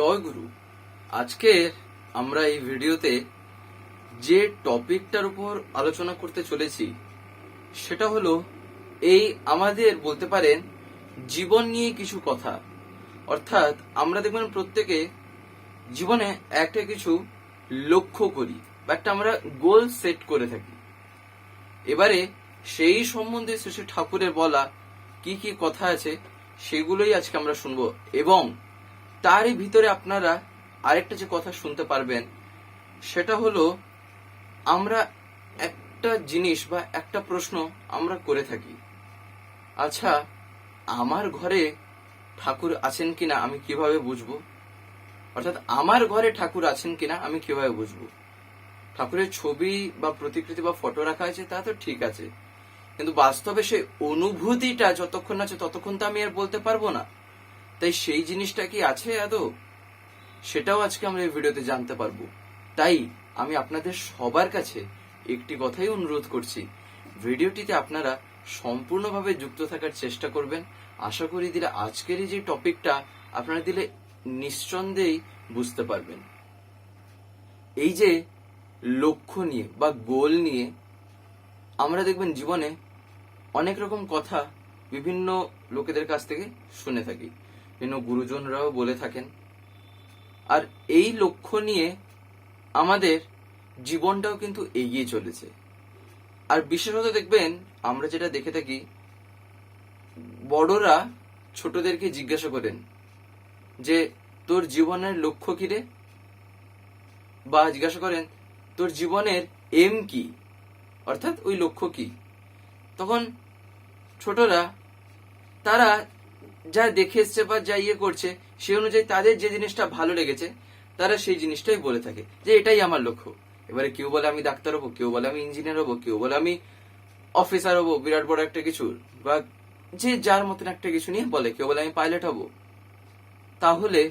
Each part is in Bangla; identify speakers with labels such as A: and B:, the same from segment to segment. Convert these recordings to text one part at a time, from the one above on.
A: জয় গুরু। আজকে আমরা এই ভিডিওতে যে টপিকটার উপর আলোচনা করতে চলেছি, সেটা হলো এই আমাদের বলতে পারেন জীবন নিয়ে কিছু কথা। অর্থাৎ আমরা দেখবেন প্রত্যেকে জীবনে একটা কিছু লক্ষ্য করি বা একটা আমরা গোল সেট করে থাকি। এবারে সেই সম্বন্ধে শ্রী ঠাকুরের বলা কি কি কথা আছে, সেগুলোই আজকে আমরা শুনব এবং তারই ভিতরে আপনারা আরেকটা যে কথা শুনতে পারবেন, সেটা হলো, আমরা একটা জিনিস বা একটা প্রশ্ন আমরা করে থাকি। আচ্ছা আমার ঘরে ঠাকুর আছেন কিনা আমি কীভাবে বুঝব? অর্থাৎ আমার ঘরে ঠাকুর আছেন কিনা আমি কীভাবে বুঝব? ঠাকুরের ছবি বা প্রতিকৃতি বা ফটো রাখা আছে, তা তো ঠিক আছে। কিন্তু বাস্তবে সেই অনুভূতিটা যতক্ষণ আছে, ততক্ষণ তো আমি আর বলতে পারব না। তাই সেই জিনিসটা কি আছে, আদৌ? সেটাও আজকে আমরা এই ভিডিওতে জানতে পারব। তাই আমি আপনাদের সবার কাছে একটি কথাই অনুরোধ করছি, ভিডিওটিতে আপনারা সম্পূর্ণভাবে যুক্ত থাকার চেষ্টা করবেন। আশা করি দিলে আজকের এই যে টপিকটা, আপনারা দিলে নিঃসন্দেহেই বুঝতে পারবেন। এই যে লক্ষ্য নিয়ে বা গোল নিয়ে আমরা দেখবেন জীবনে অনেক রকম কথা বিভিন্ন লোকেদের কাছ থেকে শুনে থাকি। বিভিন্ন গুরুজনরাও বলে থাকেন? আর এই লক্ষ্য নিয়ে আমাদের জীবনটাও কিন্তু এগিয়ে চলেছে। আর বিশেষত দেখবেন, আমরা যেটা দেখে থাকি, বড়রা ছোটদেরকে জিজ্ঞাসা করেন যে, তোর জীবনের লক্ষ্য কি রে? বা জিজ্ঞাসা করেন, তোর জীবনের এম কি? অর্থাৎ ওই লক্ষ্য কি? তখন ছোটরা, তারা যা দেখে এসছে বা যা ইয়ে করছে সে অনুযায়ী তাদের যে জিনিসটা ভালো লেগেছে, তারা সেই জিনিসটাই বলে থাকে, যে এটাই আমার লক্ষ্য। এবারে কেউ বলে আমি ডাক্তার হব, কেউ বলে আমি ইঞ্জিনিয়ার হব, কেউ বলে আমি অফিসার হব, বিরাট বড় একটা কিছু, বা যে যার মতন একটা কিছু নিয়ে বলে, কেউ বলে আমি পাইলট হব। তাহলে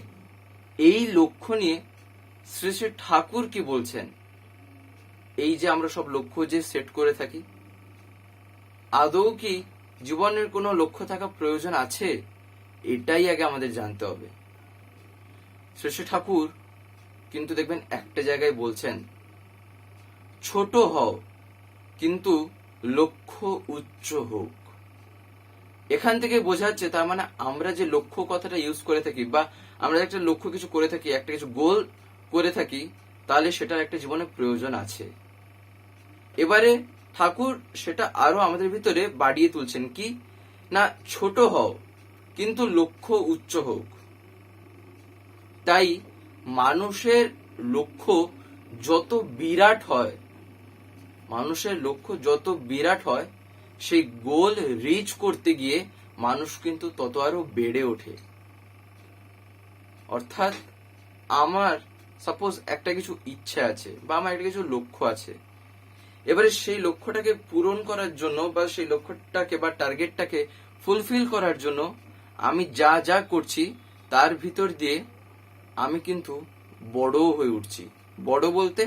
A: এই লক্ষ্য নিয়ে শ্রী শ্রী ঠাকুর কি বলছেন? এই যে আমরা সব লক্ষ্য যে সেট করে থাকি, আদৌ কি জীবনের কোনো লক্ষ্য থাকা প্রয়োজন আছে? এটাই আগে আমাদের জানতে হবে। শ্রী শ্রী ঠাকুর কিন্তু দেখবেন একটা জায়গায় বলছেন, ছোট হও, কিন্তু লক্ষ্য উচ্চ হোক। এখান থেকে বোঝা যাচ্ছে তার মানে আমরা যে লক্ষ্য কথাটা ইউজ করে থাকি বা আমরা একটা লক্ষ্য কিছু করে থাকি, একটা কিছু গোল করে থাকি, তাহলে সেটার একটা জীবনে প্রয়োজন আছে। এবারে ঠাকুর সেটা আরও আমাদের ভিতরে বাড়িয়ে তুলছেন কি? না, ছোট হও কিন্তু লক্ষ্য উচ্চ হোক। তাই মানুষের লক্ষ্য যত বিরাট হয়, মানুষের লক্ষ্য যত বিরাট হয়, সেই গোল রিচ করতে গিয়ে মানুষ কিন্তু তত আরও বেড়ে ওঠে। অর্থাৎ আমার সাপোজ একটা কিছু ইচ্ছা আছে বা আমার একটা কিছু লক্ষ্য আছে। এবারে সেই লক্ষ্যটাকে পূরণ করার জন্য বা সেই লক্ষ্যটাকে বা টার্গেটটাকে ফুলফিল করার জন্য আমি যা যা করছি, তার ভিতর দিয়ে আমি কিন্তু বড় হয়ে উঠছি। বড় বলতে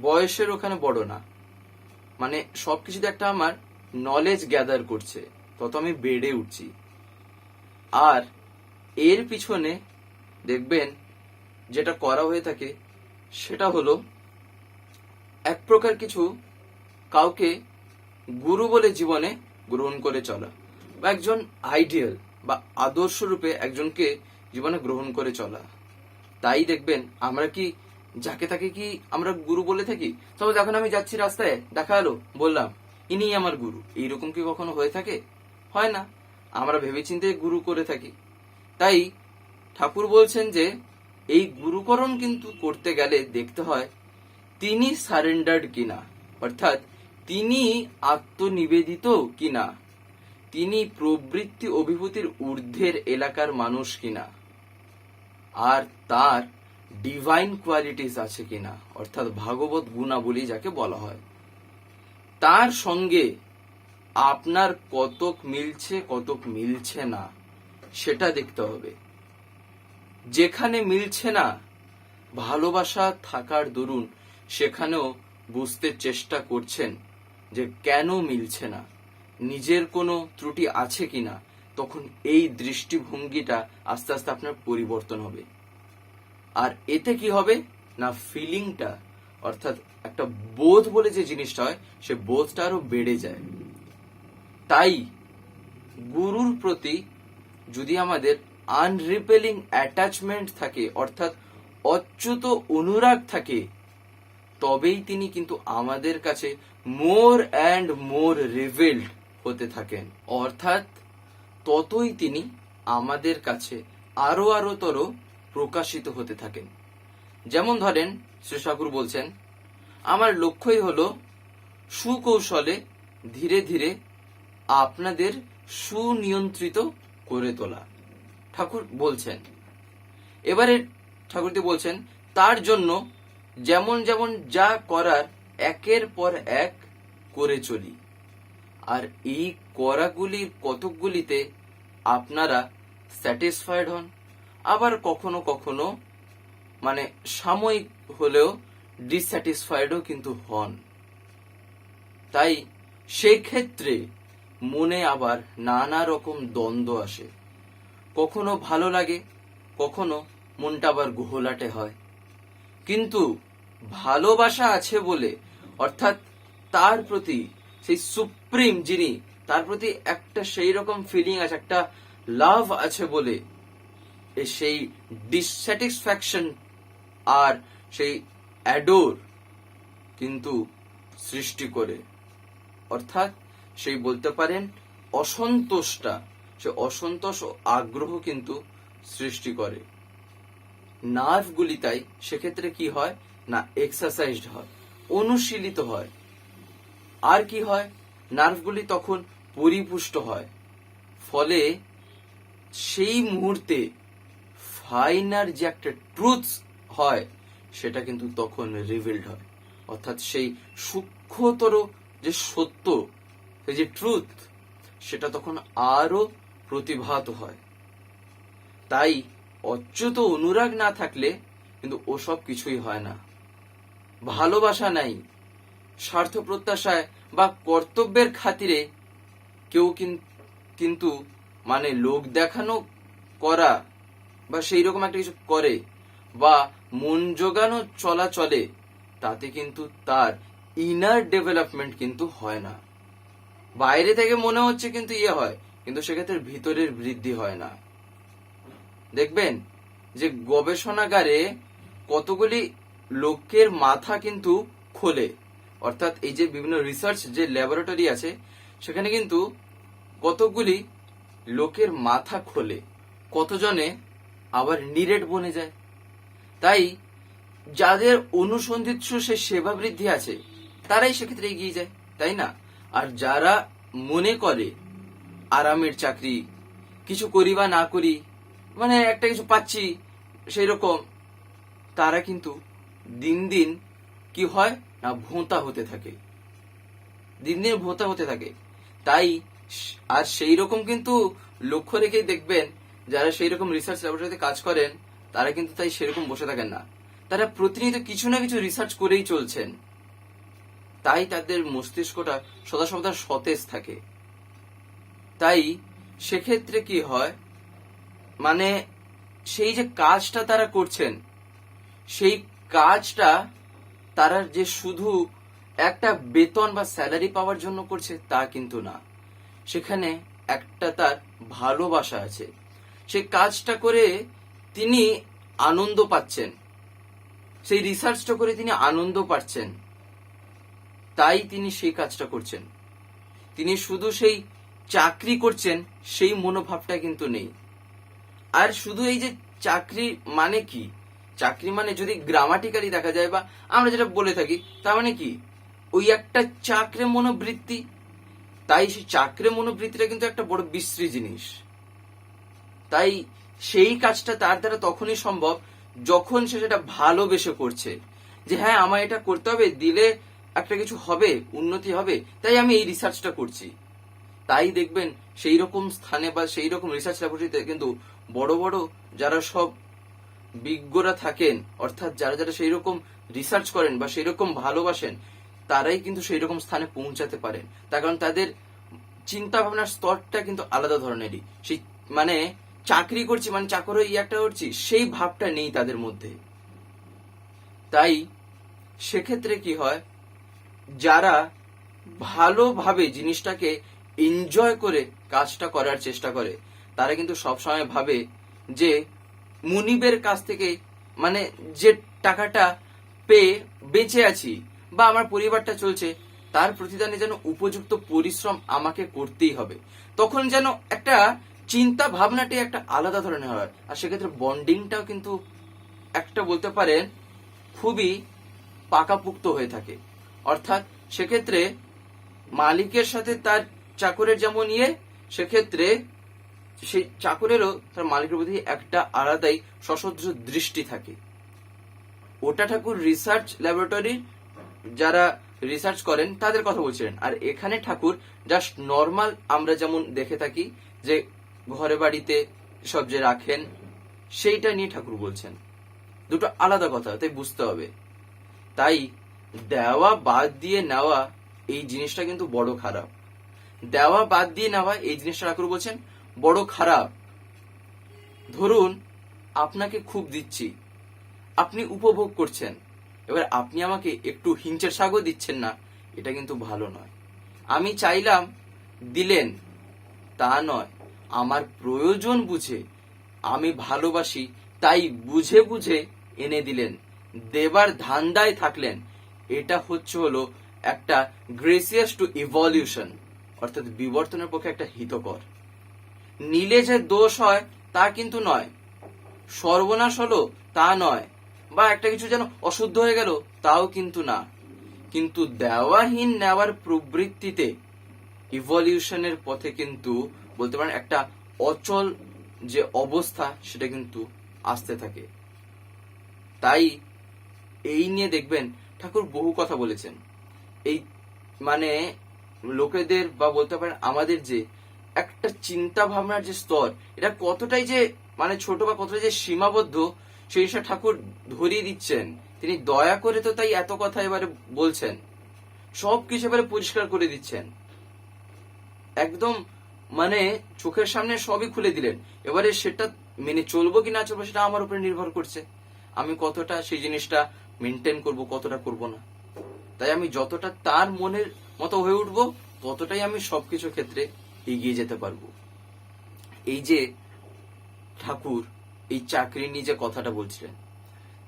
A: বয়সের ওখানে বড় না। মানে সবকিছুতে একটা আমার নলেজ গ্যাদার করছে, তত আমি বেড়ে উঠছি। আর এর পিছনে দেখবেন যেটা করা হয়ে থাকে, সেটা হলো এক প্রকার কিছু কাউকে গুরু বলে জীবনে গ্রহণ করে চলা। বা একজন আইডিয়াল বা আদর্শ রূপে একজনকে জীবনে গ্রহণ করে চলা। তাই দেখবেন, আমরা কি যাকে তাকে কি আমরা গুরু বলে থাকি? তবে যখন আমি যাচ্ছি রাস্তায়, দেখা হলো, বললাম ইনি আমার গুরু। এইরকম কি কখনো হয়ে থাকে? হয় না। আমরা ভেবেচিন্তে গুরু করে থাকি। তাই ঠাকুর বলছেন যে, এই গুরুকরণ কিন্তু করতে গেলে দেখতে হয়, তিনি সারেন্ডার্ড কিনা? অর্থাৎ, তিনি আত্মনিবেদিত কিনা? তিনি প্রবৃত্তি অভিভূতির ঊর্ধ্বের এলাকার মানুষ কিনা? আর তার ডিভাইন কোয়ালিটিস আছে কিনা? অর্থাৎ ভাগবত গুণাবলী যাকে বলা হয়। তার সঙ্গে আপনার কতক মিলছে কতক মিলছে না, সেটা দেখতে হবে। যেখানে মিলছে না, ভালোবাসা থাকার দরুন, সেখানেও বুঝতে চেষ্টা করছেন যে কেন মিলছে না। নিজের কোনো ত্রুটি আছে কিনা, তখন এই দৃষ্টিভঙ্গিটা আস্তে আস্তে আপনার পরিবর্তন হবে। আর এতে কি হবে? না ফিলিংটা অর্থাৎ একটা বোধ বলে যে জিনিসটা হয়, সে বোধটা আরও বেড়ে যায়। তাই গুরুর প্রতি যদি আমাদের আনরিপেলিং অ্যাটাচমেন্ট থাকে, অর্থাৎ অচ্যুত অনুরাগ থাকে, তবেই তিনি কিন্তু আমাদের কাছে মোর অ্যান্ড মোর রিভিল্ড হতে থাকেন। অর্থাৎ ততই তিনি আমাদের কাছে আরও আরও তর প্রকাশিত হতে থাকেন। যেমন ধরেন, শ্রী ঠাকুর বলছেন, আমার লক্ষ্যই হলো সুকৌশলে ধীরে ধীরে আপনাদের সুনিয়ন্ত্রিত করে তোলা। ঠাকুর বলছেন। এবারে ঠাকুরজি বলছেন, তার জন্য যেমন যেমন যা করার একের পর এক করে চলি। আর এই করাগুলির কতকগুলিতে আপনারা স্যাটিসফাইড হন? আবার কখনো কখনো মানে সাময়িক হলেও ডিস্যাটিসফাইডও কিন্তু হন। তাই সেক্ষেত্রে মনে আবার নানা রকম দ্বন্দ্ব আসে। কখনো ভালো লাগে, কখনো মনটা আবার গোহলাটে হয়। কিন্তু ভালোবাসা আছে বলে, অর্থাৎ তার প্রতি সেই সুপ্রিম যিনি, তার প্রতি একটা সেই রকম ফিলিং আছে, একটা লাভ আছে বলে সেই ডিসস্যাটিসফ্যাকশন আর সেই অ্যাডোর কিন্তু সৃষ্টি করে। অর্থাৎ সেই বলতে পারেন অসন্তোষটা, সে অসন্তোষ ও আগ্রহ কিন্তু সৃষ্টি করে। নার্ভগুলি তাই, সেক্ষেত্রে কি হয়? না এক্সারসাইজড হয়, অনুশীলিত হয়। আর কি হয়? নার্ভগুলি তখন পরিপুষ্ট হয়। ফলে সেই মুহূর্তে ফাইনার যে একটা ট্রুথ হয়, সেটা কিন্তু তখন রিভিল্ড হয়। অর্থাৎ সেই সূক্ষ্মতর যে সত্য, সেই যে ট্রুথ, সেটা তখন আরও প্রতিভাত হয়। তাই অচ্যুত অনুরাগ না থাকলে কিন্তু ওসব কিছুই হয় না। ভালোবাসা নাই স্বার্থ প্রত্যাশায় বা কর্তব্যের খাতিরে কেউ কিন- কিন্তু মানে লোক দেখানো করা বা সেই রকম একটা কিছু করে বা মন জোগানো চলাচলে তাতে কিন্তু তার ইনার ডেভেলপমেন্ট কিন্তু হয় না। বাইরে থেকে মনে হচ্ছে কিন্তু ইয়ে হয়, কিন্তু সেক্ষেত্রে ভিতরের বৃদ্ধি হয় না। দেখবেন যে গবেষণাগারে কতগুলি লোকের মাথা কিন্তু খোলে। অর্থাৎ এই যে বিভিন্ন রিসার্চ যে ল্যাবরেটরি আছে, সেখানে কিন্তু কতগুলি লোকের মাথা খোলে, কতজনে আবার নিরেট বনে যায়। তাই যাদের অনুসন্ধিৎস সে সেবা বৃদ্ধি আছে, তারাই সেক্ষেত্রে এগিয়ে যায়, তাই না? আর যারা মনে করে, আরামের চাকরি, কিছু করি বা না করি মানে একটা কিছু পাচ্ছি সেই রকম তারা কিন্তু দিন দিন কি হয়? ভোঁতা হতে থাকে। দিন দিন ভোঁতা হতে থাকে। তাই আর সেই রকম কিন্তু লক্ষ্য রেখেই দেখবেন, যারা সেই রকম রিসার্চ ল্যাবরেটরিতে কাজ করেন, তারা কিন্তু তাই সেরকম বসে থাকেন না। তারা প্রতিনিয়ত কিছু না কিছু রিসার্চ করেই চলছেন। তাই তাদের মস্তিষ্কটা সদা সদা সতেজ থাকে। তাই সেক্ষেত্রে কি হয়? মানে সেই যে কাজটা তারা করছেন, সেই কাজটা তারা যে শুধু একটা বেতন বা স্যালারি পাওয়ার জন্য করছে, তা কিন্তু না। সেখানে একটা তার ভালোবাসা আছে। সে কাজটা করে তিনি আনন্দ পাচ্ছেন। সেই রিসার্চটা করে তিনি আনন্দ পাচ্ছেন। তাই তিনি সেই কাজটা করছেন। তিনি শুধু সেই চাকরি করছেন, সেই মনোভাবটা কিন্তু নেই। আর শুধু এই যে চাকরি মানে কি? চাকরি মানে যদি গ্রামাটিক্যালি দেখা যায় বা আমরা যেটা বলে থাকি, তার মানে কি? ওই একটা চাকরে মনোবৃত্তি, তাই সেই চাকরে মনোবৃত্তিটা কিন্তু একটা বড় বিশ্রী জিনিস। তাই সেই কাজটা তার দ্বারা তখনই সম্ভব যখন সে সেটা ভালোবেসে করছে। যে হ্যাঁ আমার এটা করতে হবে, দিলে একটা কিছু হবে, উন্নতি হবে, তাই আমি এই রিসার্চটা করছি। তাই দেখবেন সেই রকম স্থানে বা সেই রকম রিসার্চ ল্যাবরেটরিতে কিন্তু বড় বড় যারা সব বিজ্ঞরা থাকেন, অর্থাৎ যারা যারা সেই রকম রিসার্চ করেন বা সেই রকম ভালোবাসেন, তারাই কিন্তু সেই রকম স্থানে পৌঁছাতে পারেন। তার কারণ তাদের চিন্তা ভাবনার স্তরটা কিন্তু আলাদা ধরনেরই। সেই মানে চাকরি করছি মানে চাকর হয়ে একটা করছি, সেই ভাবটা নেই তাদের মধ্যে। তাই সেক্ষেত্রে কি হয়, যারা ভালোভাবে জিনিসটাকে এনজয় করে কাজটা করার চেষ্টা করে, তারা কিন্তু সবসময় ভাবে যে মুনিবের কাছ থেকে মানে যে টাকাটা পেয়ে বেঁচে আছি বা আমার পরিবারটা চলছে, তার প্রতিদানে যেন উপযুক্ত পরিশ্রম আমাকে করতেই হবে। তখন যেন একটা চিন্তা ভাবনাটি একটা আলাদা ধরনের হয়। আর সেক্ষেত্রে বন্ডিংটাও কিন্তু একটা বলতে পারেন খুবই পাকাপুক্ত হয়ে থাকে। অর্থাৎ সেক্ষেত্রে মালিকের সাথে তার চাকরের যেমন ইয়ে সেক্ষেত্রে সেই চাকরেরও তার মালিকের প্রতি একটা আলাদাই সশস্ত্র দৃষ্টি থাকে। ওটা ঠাকুর রিসার্চ ল্যাবরেটরি যারা রিসার্চ করেন তাদের কথা বলছিলেন। আর এখানে ঠাকুর জাস্ট নর্মাল আমরা যেমন দেখে থাকি যে ঘরে বাড়িতে সব যে রাখেন, সেইটা নিয়ে ঠাকুর বলছেন। দুটো আলাদা কথা, তাই বুঝতে হবে। তাই দেওয়া বাদ দিয়ে নেওয়া এই জিনিসটা কিন্তু বড় খারাপ। দেওয়া বাদ দিয়ে নেওয়া এই জিনিসটা ঠাকুর বলছেন বড় খারাপ। ধরুন, আপনাকে খুব দিচ্ছি। আপনি উপভোগ করছেন। এবার আপনি আমাকে একটু হিংচের শাকও দিচ্ছেন না, এটা কিন্তু ভালো নয়। আমি চাইলাম, দিলেন, তা নয়। আমার প্রয়োজন বুঝে, আমি ভালোবাসি, তাই বুঝে বুঝে এনে দিলেন। দেবার ধান্দায় থাকলেন। এটা হচ্ছে হলো একটা গ্রেসিয়াস টু ইভলিউশন অর্থাৎ বিবর্তনের পক্ষে একটা হিতকর। নিলে যে দোষ হয়, তা কিন্তু নয়। সর্বনাশ হলো তা নয়। বা একটা কিছু যেন অশুদ্ধ হয়ে গেল, তাও কিন্তু না। কিন্তু দেওয়াহীন নেওয়ার প্রবৃত্তিতে ইভলিউশনের পথে কিন্তু বলতে পারেন একটা অচল যে অবস্থা, সেটা কিন্তু আসতে থাকে। তাই এই নিয়ে দেখবেন ঠাকুর বহু কথা বলেছেন। এই মানে লোকেদের বা বলতে পারেন আমাদের যে একটা চিন্তা ভাবনার যে স্তর, এটা কতটাই যে মানে ছোট বা কতটা যে সীমাবদ্ধ, সেই জিনিসটা ঠাকুর ধরিয়ে দিচ্ছেন। তিনি দয়া করে তো তাই এত কথা এবারে বলছেন। সব কিছু এবারে পরিষ্কার করে দিচ্ছেন। একদম মানে চোখের সামনে সবই খুলে দিলেন। এবারে সেটা মেনে চলবো কি না চলবো সেটা আমার উপরে নির্ভর করছে। আমি কতটা সেই জিনিসটা মেনটেন করব, কতটা করব না। তাই আমি যতটা তার মনের মতো হয়ে উঠবো, ততটাই আমি সবকিছু ক্ষেত্রে এগিয়ে যেতে পারব। এই যে ঠাকুর, এই চাকরি নিয়ে যে কথাটা বলছিলেন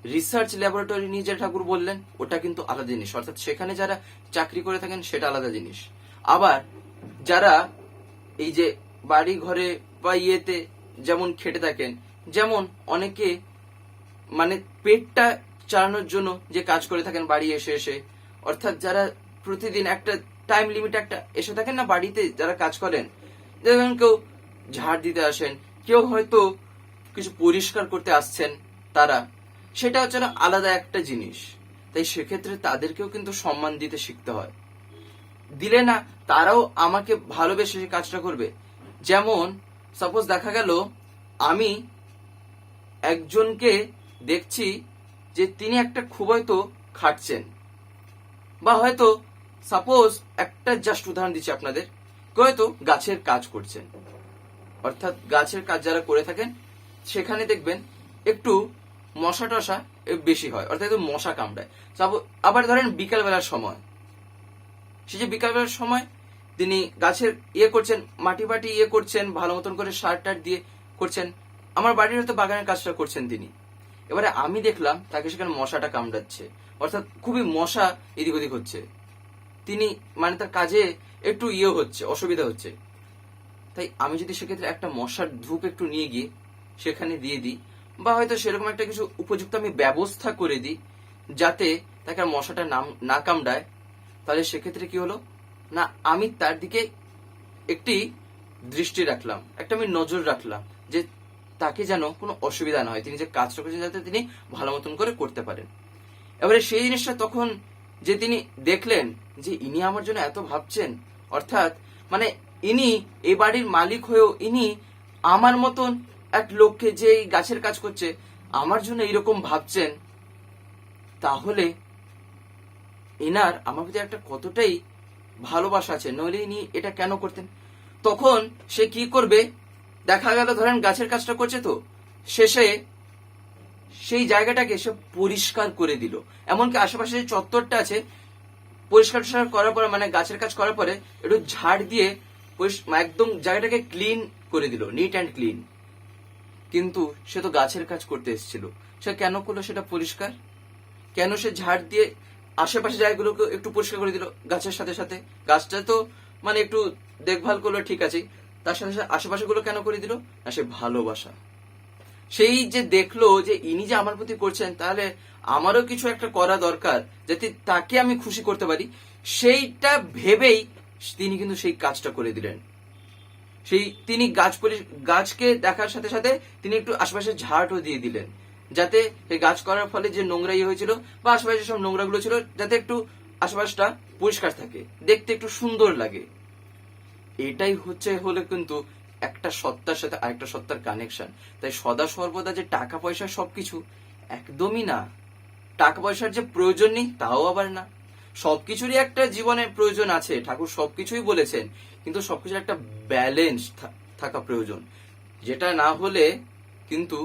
A: রিসার্চ ল্যাবরেটরি নিয়ে যে ঠাকুর বললেন, ওটা কিন্তু আলাদা জিনিস। অর্থাৎ সেখানে যারা চাকরি করে থাকেন, সেটা আলাদা জিনিস। আবার যারা এই যে বাড়ি ঘরে বা ইয়েতে যেমন খেটে থাকেন, যেমন অনেকে মানে পেটটা চালানোর জন্য যে কাজ করে থাকেন, বাড়ি এসে এসে, অর্থাৎ যারা প্রতিদিন একটা টাইম লিমিট একটা এসে থাকেন না বাড়িতে যারা কাজ করেন, যেমন কেউ ঝাড় দিতে আসেন, কেউ হয়তো কিছু পরিষ্কার করতে আসছেন তারা, সেটা হচ্ছে না আলাদা একটা জিনিস। তাই সেক্ষেত্রে তাদেরকেও কিন্তু সম্মান দিতে শিখতে হয়। দিলে না তারাও আমাকে ভালোবেসে সেই কাজটা করবে। যেমন সাপোজ দেখা গেল, আমি একজনকে দেখছি যে তিনি একটা খুব হয়তো খাটছেন, বা হয়তো সাপোজ একটা জাস্ট উদাহরণ দিচ্ছি আপনাদের। হয়তো গাছের কাজ করছেন। অর্থাৎ গাছের কাজ যারা করে থাকেন, সেখানে দেখবেন একটু মশা টশা বেশি হয়। অর্থাৎ মশা কামড়ায়। আবার ধরেন বিকালবেলার সময়। সে যে বিকালবেলার সময় তিনি গাছের ইয়ে করছেন, মাটি বাটি ইয়ে করছেন, ভালো মতন করে সার টার দিয়ে করছেন। আমার বাড়ির হয়তো বাগানের কাজটা করছেন তিনি। এবারে আমি দেখলাম তাকে সেখানে মশাটা কামড়াচ্ছে। অর্থাৎ খুবই মশা এদিক ওদিক হচ্ছে। তিনি মানে তার কাজে একটু ইয়ে হচ্ছে, অসুবিধা হচ্ছে। তাই আমি যদি সেক্ষেত্রে একটা মশার ধূপ একটু নিয়ে গিয়ে সেখানে দিয়ে দিই, বা হয়তো সেরকম একটা কিছু উপযুক্ত আমি ব্যবস্থা করে দিই, যাতে তাকে মশাটা নাম, না কামড়ায়, তাহলে সেক্ষেত্রে কি হলো? না, আমি তার দিকে একটি দৃষ্টি রাখলাম, একটা আমি নজর রাখলাম, যে তাকে যেন কোনো অসুবিধা না হয়। তিনি যে কাজটা করছেন, যাতে তিনি ভালো মতন করে করতে পারেন। এবারে সেই জিনিসটা তখন যে তিনি দেখলেন যে ইনি আমার জন্য এত ভাবছেন, অর্থাৎ মানে ইনি এই বাড়ির মালিক হয়েও ইনি আমার মতন এক লোককে যে এই গাছের কাজ করছে, আমার জন্য এইরকম ভাবছেন, তাহলে এনার আমার প্রতি একটা কতটাই ভালোবাসা আছে, নইলে ইনি এটা কেন করতেন? তখন সে কি করবে? দেখা গেল ধরেন গাছের কাজটা করছে তো, শেষে সেই জায়গাটাকে সে পরিষ্কার করে দিল। এমনকি আশেপাশে যে চত্বরটা আছে, পরিষ্কার টরিষ্কার করার পরে মানে গাছের কাজ করার পরে, একটু ঝাড় দিয়ে একদম জায়গাটাকে ক্লিন করে দিল নিট অ্যান্ড ক্লিন কিন্তু সে তো গাছের কাজ করতে এসেছিল। সে কেন করল সেটা পরিষ্কার? কেন সে ঝাড় দিয়ে আশেপাশে জায়গাগুলোকে একটু পরিষ্কার করে দিল গাছের সাথে সাথে? গাছটা তো মানে একটু দেখভাল করল, ঠিক আছে। তার সাথে সাথে আশেপাশে গুলো কেন করে দিল? না, সে ভালোবাসা। সেই যে দেখল যে ইনি যে আমার প্রতি করছেন, তাহলে আমারও কিছু একটা করা দরকার যাতে তাকে আমি খুশি করতে পারি। সেইটা ভেবেই তিনি কিন্তু সেই কাজটা করে দিলেন। সেই তিনি গাছ গাছকে দেখার সাথে সাথে তিনি একটু আশেপাশে ঝাড়ও দিয়ে দিলেন। যাতে সেই গাছ করার ফলে যে নোংরা ইয়ে হয়েছিল বা আশেপাশে সব নোংরাগুলো ছিল, যাতে একটু আশেপাশটা পরিষ্কার থাকে, দেখতে একটু সুন্দর লাগে। এটাই হচ্ছে হলে কিন্তু একটা সত্তার সাথে আরেকটা সত্তার কানেকশন তাই সদা সর্বদা যে টাকা পয়সা সবকিছু একদমই না। টাকা পয়সার যে প্রয়োজন নেই, তাও আবার না। সবকিছুরই একটা জীবনের প্রয়োজন আছে, ঠাকুর সবকিছুই বলেছেন, কিন্তু সবকিছুর একটা ব্যালেন্স থাকা প্রয়োজন। যেটা না হলে কিন্তু,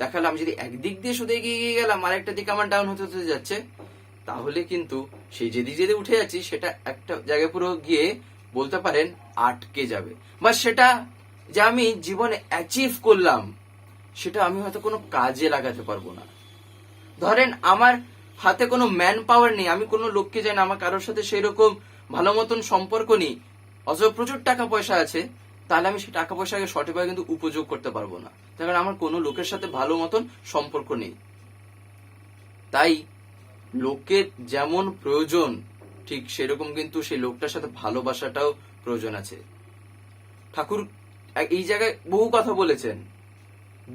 A: দেখালাম আমি যদি একদিক দিয়ে শুধু এগিয়ে গিয়ে গেলাম আর একটা দিকে আমার ডাউন হতে হতে যাচ্ছে, তাহলে কিন্তু সেই যেদিক যেদিকে উঠে যাচ্ছি, সেটা একটা জায়গায় পুরো গিয়ে বলতে পারেন আটকে যাবে। বা সেটা যে আমি জীবনে অ্যাচিভ করলাম, সেটা আমি হয়তো কোনো কাজে লাগাতে পারব না। ধরেন, আমার হাতে কোনো ম্যান পাওয়ার নেই, আমি কোনো লোককে জানি না, আমার কারোর সাথে সেই রকম ভালো মতন সম্পর্ক নেই। অথচ প্রচুর টাকা পয়সা আছে, তাহলে আমি সেই টাকা পয়সাকে সঠিকভাবে কিন্তু উপযোগ করতে পারব না। তার কারণ আমার কোনো লোকের সাথে ভালো মতন সম্পর্ক নেই। তাই লোকের যেমন প্রয়োজন, ঠিক সেরকম কিন্তু সেই লোকটার সাথে ভালোবাসাটাও প্রয়োজন আছে। ঠাকুর এই জায়গায় বহু কথা বলেছেন।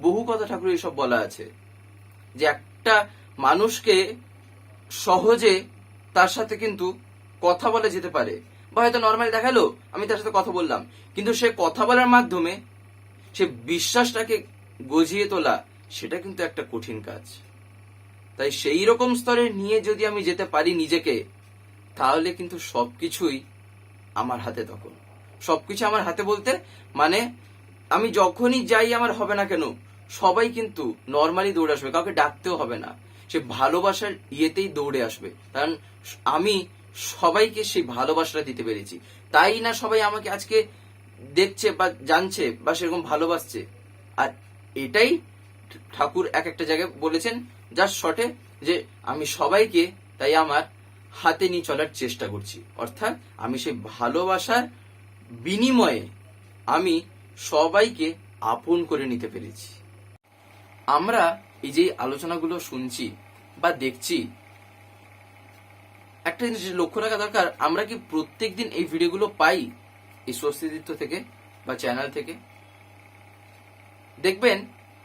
A: বহু কথা ঠাকুর এইসব বলা আছে। যে একটা মানুষকে সহজে তার সাথে কিন্তু কথা বলা যেতে পারে। বা হয়তো নর্মালি দেখাল, আমি তার সাথে কথা বললাম। কিন্তু সে কথা বলার মাধ্যমে সে বিশ্বাসটাকে গজিয়ে তোলা, সেটা কিন্তু একটা কঠিন কাজ। তাই সেই রকম স্তরে নিয়ে যদি আমি যেতে পারি নিজেকে, তাহলে কিন্তু সবকিছুই আমার হাতে তখন। সবকিছু আমার হাতে বলতে মানে আমি যখনই যাই আমার হবে না কেন, সবাই কিন্তু নর্মালি দৌড়ে আসবে, কাউকে ডাকতেও হবে না। সে ভালোবাসার ইয়েতেই দৌড়ে আসবে। কারণ আমি সবাইকে সেই ভালোবাসাটা দিতে পেরেছি। তাই না সবাই আমাকে আজকে দেখছে বা জানছে বা সেরকম ভালোবাসছে? আর এটাই ঠাকুর এক একটা জায়গায় বলেছেন যার শটে যে আমি সবাইকে তাই আমার হাতে নিয়ে চলার চেষ্টা করছি। অর্থাৎ আমি সেই ভালোবাসার বিনিময়ে আমি সবাইকে আপন করে নিতে পেরেছি। আমরা এই যে আলোচনাগুলো শুনছি বা দেখছি, একটা জিনিস লক্ষ্য রাখা দরকার, আমরা কি প্রত্যেকদিন এই ভিডিওগুলো পাই এই স্বস্তিদিত্য থেকে বা চ্যানেল থেকে? দেখবেন,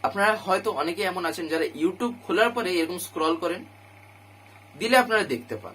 A: আপনারা হয়তো অনেকে এমন আছেন যারা ইউটিউব খোলার পরে এরকম স্ক্রল করেন, দিলে আপনারা দেখতে পান।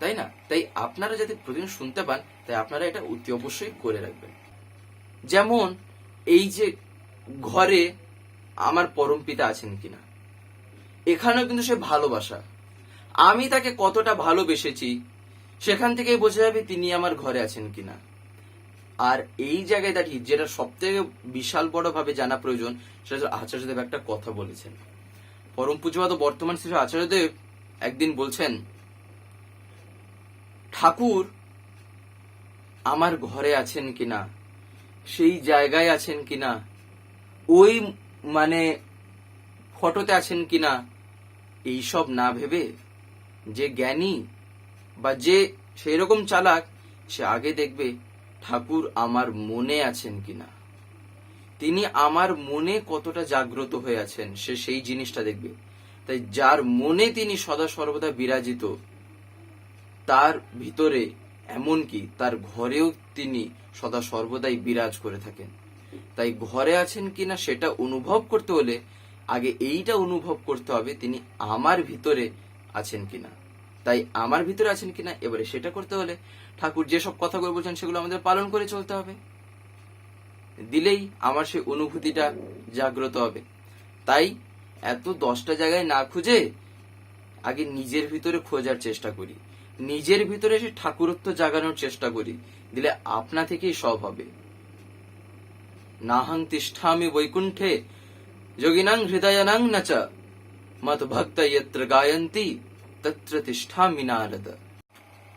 A: তাই না? তাই আপনারা যাতে প্রতিদিন শুনতে পান, তাই আপনারা এটা অতি অবশ্যই করে রাখবেন। যেমন, এই যে ঘরে আমার পরম পিতা আছেন কিনা? এখানেও কিন্তু সে ভালোবাসা। আমি তাকে কতটা ভালোবেসেছি, সেখান থেকেই বোঝা যাবে তিনি আমার ঘরে আছেন কিনা। আর এই জায়গায় দাঁড়িয়ে যেটা সব থেকে বিশাল বড় ভাবে জানা প্রয়োজন, সেটা আচার্যদেব একটা কথা বলেছেন। পরম পুজোবাদ বর্তমান শ্রী আচার্যদেব একদিন বলছেন ঠাকুর আমার ঘরে আছেন কিনা? সেই জায়গায় আছেন কিনা? ওই মানে ফটোতে আছেন কিনা? এইসব না ভেবে যে জ্ঞানী বা যে সেই রকম চালাক, সে আগে দেখবে ঠাকুর আমার মনে আছেন কিনা। তিনি আমার মনে কতটা জাগ্রত হয়ে আছেন, সে সেই জিনিসটা দেখবে। তাই যার মনে তিনি সদা সর্বদা বিরাজিত তার ভিতরে এমনকি তার ঘরেও তিনি সদা সর্বদাই বিরাজ করে থাকেন। তাই ঘরে আছেন কিনা সেটা অনুভব করতে হলে আগে এইটা অনুভব করতে হবে তিনি আমার ভিতরে আছেন কিনা। তাই আমার ভিতরে আছেন কিনা এবারে সেটা করতে হলে ঠাকুর যেসব কথাগুলো বলছেন সেগুলো আমাদের পালন করে চলতে হবে। দিলেই আমার সেই অনুভূতিটা জাগ্রত হবে। তাই এত দশটা জায়গায় না খুঁজে আগে নিজের ভিতরে খোঁজার চেষ্টা করি। নিজের ভিতরে সে ঠাকুরত্ব জাগানোর চেষ্টা করি, দিলে আপনা থেকেই সব হবে। নাহং তিষ্ঠামি বৈকুণ্ঠে, যোগিনাং হৃদয়ানাং নচ মত ভক্ত যত্র গায়ন্তি, তত্র তিষ্ঠামি নারদ।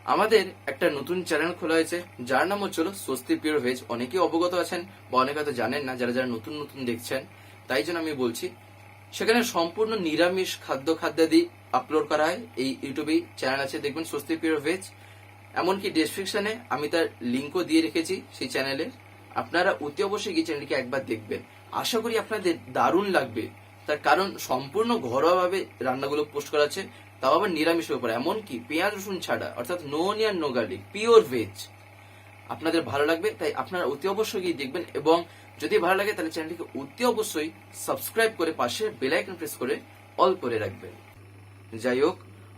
A: আমাদের একটা নতুন চ্যানেল খোলা হয়েছে, যার নাম হচ্ছিল স্বস্তি পিওর ভেজ। অনেকেই অবগত আছেন, বা অনেকে জানেন না, যারা যারা নতুন নতুন দেখছেন, তাই জন্য আমি বলছি সেখানে সম্পূর্ণ নিরামিষ খাদ্য খাদ্যাদি আপলোড করা হয়। এই ইউটিউবে চ্যানেল আছে, দেখবেন স্বস্তি পিওর ভেজ এমনকি ডেসক্রিপশনে আমি তার লিঙ্কও দিয়ে রেখেছি সেই চ্যানেলে আপনারা অতি অবশ্যই গিয়ে চ্যানেলটিকে একবার দেখবেন। আশা করি আপনাদের দারুণ লাগবে। তার কারণ সম্পূর্ণ ঘরোয়াভাবে রান্নাগুলো পোস্ট করা আছে, তাও আবার নিরামিষের উপর। এমনকি পেঁয়াজ রসুন ছাড়া, অর্থাৎ no onion no garlic pure veg আপনাদের ভালো লাগবে, তাই আপনারা অতি অবশ্যই গিয়ে দেখবেন। এবং যদি ভালো লাগে, তাহলে চ্যানেলটিকে অতি অবশ্যই সাবস্ক্রাইব করে পাশে বেল আইকন প্রেস করে অল করে রাখবেন। যাই হোক